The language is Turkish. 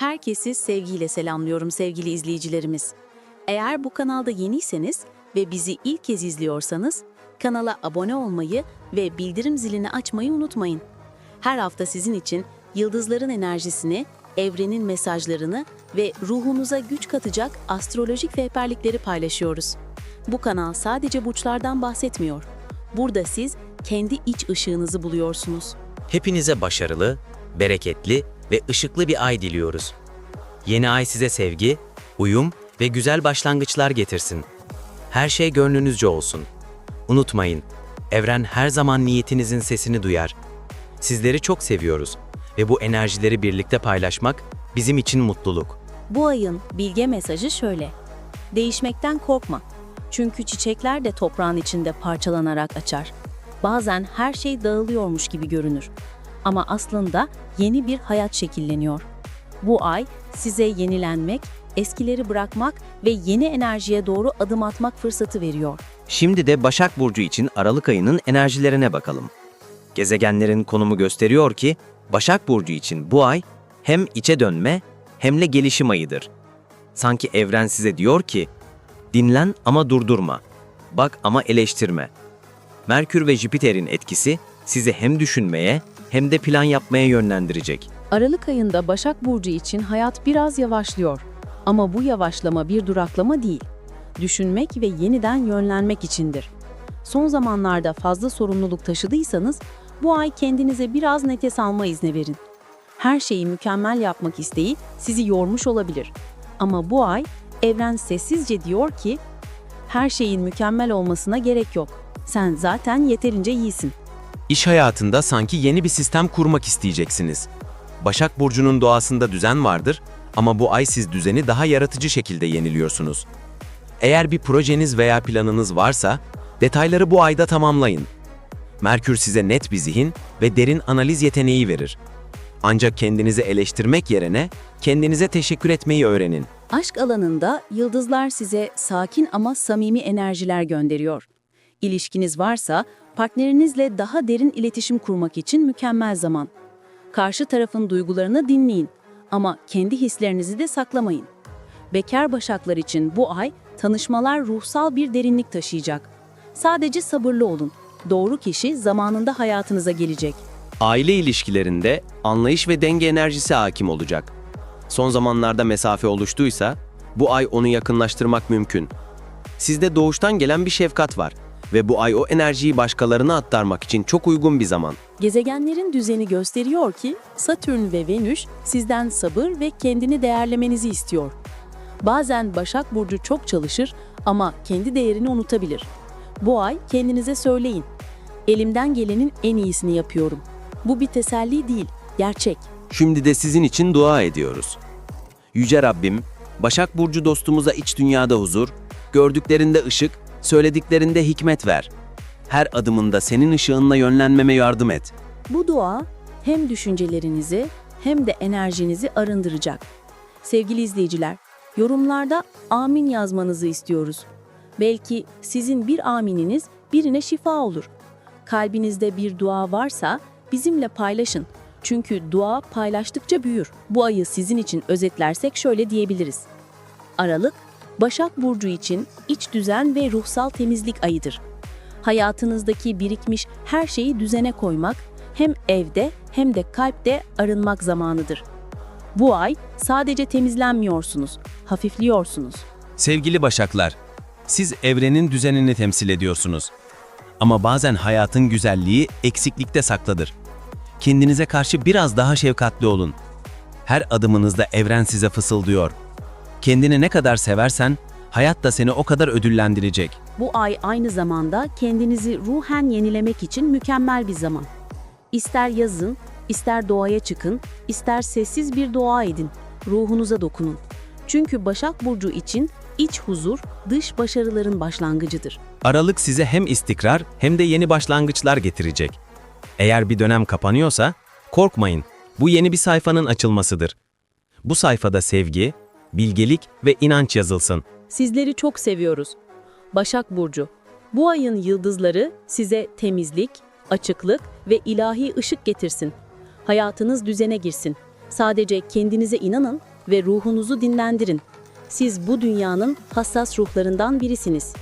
Herkesi sevgiyle selamlıyorum sevgili izleyicilerimiz. Eğer bu kanalda yeniyseniz ve bizi ilk kez izliyorsanız kanala abone olmayı ve bildirim zilini açmayı unutmayın. Her hafta sizin için yıldızların enerjisini, evrenin mesajlarını ve ruhunuza güç katacak astrolojik rehberlikleri paylaşıyoruz. Bu kanal sadece burçlardan bahsetmiyor. Burada siz kendi iç ışığınızı buluyorsunuz. Hepinize başarılı, bereketli ve ışıklı bir ay diliyoruz. Yeni ay size sevgi, uyum ve güzel başlangıçlar getirsin. Her şey gönlünüzce olsun. Unutmayın, evren her zaman niyetinizin sesini duyar. Sizleri çok seviyoruz ve bu enerjileri birlikte paylaşmak bizim için mutluluk. Bu ayın bilge mesajı şöyle. Değişmekten korkma. Çünkü çiçekler de toprağın içinde parçalanarak açar. Bazen her şey dağılıyormuş gibi görünür. Ama aslında yeni bir hayat şekilleniyor. Bu ay size yenilenmek, eskileri bırakmak ve yeni enerjiye doğru adım atmak fırsatı veriyor. Şimdi de Başak Burcu için Aralık ayının enerjilerine bakalım. Gezegenlerin konumu gösteriyor ki Başak Burcu için bu ay hem içe dönme hem de gelişim ayıdır. Sanki evren size diyor ki dinlen ama durdurma, bak ama eleştirme. Merkür ve Jüpiter'in etkisi sizi hem düşünmeye hem de plan yapmaya yönlendirecek. Aralık ayında Başak Burcu için hayat biraz yavaşlıyor. Ama bu yavaşlama bir duraklama değil. Düşünmek ve yeniden yönlenmek içindir. Son zamanlarda fazla sorumluluk taşıdıysanız bu ay kendinize biraz nefes alma izni verin. Her şeyi mükemmel yapmak isteği sizi yormuş olabilir. Ama bu ay evren sessizce diyor ki her şeyin mükemmel olmasına gerek yok. Sen zaten yeterince iyisin. İş hayatında sanki yeni bir sistem kurmak isteyeceksiniz. Başak Burcu'nun doğasında düzen vardır ama bu ay siz düzeni daha yaratıcı şekilde yeniliyorsunuz. Eğer bir projeniz veya planınız varsa, detayları bu ayda tamamlayın. Merkür size net bir zihin ve derin analiz yeteneği verir. Ancak kendinizi eleştirmek yerine kendinize teşekkür etmeyi öğrenin. Aşk alanında yıldızlar size sakin ama samimi enerjiler gönderiyor. İlişkiniz varsa partnerinizle daha derin iletişim kurmak için mükemmel zaman. Karşı tarafın duygularını dinleyin ama kendi hislerinizi de saklamayın. Bekar başaklar için bu ay tanışmalar ruhsal bir derinlik taşıyacak. Sadece sabırlı olun. Doğru kişi zamanında hayatınıza gelecek. Aile ilişkilerinde anlayış ve denge enerjisi hakim olacak. Son zamanlarda mesafe oluştuysa, bu ay onu yakınlaştırmak mümkün. Sizde doğuştan gelen bir şefkat var ve bu ay o enerjiyi başkalarına aktarmak için çok uygun bir zaman. Gezegenlerin düzeni gösteriyor ki Satürn ve Venüs sizden sabır ve kendini değerlemenizi istiyor. Bazen Başak Burcu çok çalışır ama kendi değerini unutabilir. Bu ay kendinize söyleyin. Elimden gelenin en iyisini yapıyorum. Bu bir teselli değil, gerçek. Şimdi de sizin için dua ediyoruz. Yüce Rabbim, Başak Burcu dostumuza iç dünyada huzur, gördüklerinde ışık, söylediklerinde hikmet ver. Her adımında senin ışığınla yönlenmeme yardım et. Bu dua hem düşüncelerinizi hem de enerjinizi arındıracak. Sevgili izleyiciler, yorumlarda amin yazmanızı istiyoruz. Belki sizin bir amininiz birine şifa olur. Kalbinizde bir dua varsa bizimle paylaşın. Çünkü dua paylaştıkça büyür. Bu ayı sizin için özetlersek şöyle diyebiliriz. Aralık, Başak Burcu için iç düzen ve ruhsal temizlik ayıdır. Hayatınızdaki birikmiş her şeyi düzene koymak, hem evde hem de kalpte arınmak zamanıdır. Bu ay sadece temizlenmiyorsunuz, hafifliyorsunuz. Sevgili Başaklar, siz evrenin düzenini temsil ediyorsunuz. Ama bazen hayatın güzelliği eksiklikte saklıdır. Kendinize karşı biraz daha şefkatli olun. Her adımınızda evren size fısıldıyor. Kendini ne kadar seversen, hayat da seni o kadar ödüllendirecek. Bu ay aynı zamanda kendinizi ruhen yenilemek için mükemmel bir zaman. İster yazın, ister doğaya çıkın, ister sessiz bir dua edin. Ruhunuza dokunun. Çünkü Başak Burcu için iç huzur, dış başarıların başlangıcıdır. Aralık size hem istikrar hem de yeni başlangıçlar getirecek. Eğer bir dönem kapanıyorsa, korkmayın. Bu yeni bir sayfanın açılmasıdır. Bu sayfada sevgi, bilgelik ve inanç yazılsın. Sizleri çok seviyoruz. Başak Burcu, bu ayın yıldızları size temizlik, açıklık ve ilahi ışık getirsin. Hayatınız düzene girsin. Sadece kendinize inanın ve ruhunuzu dinlendirin. Siz bu dünyanın hassas ruhlarından birisiniz.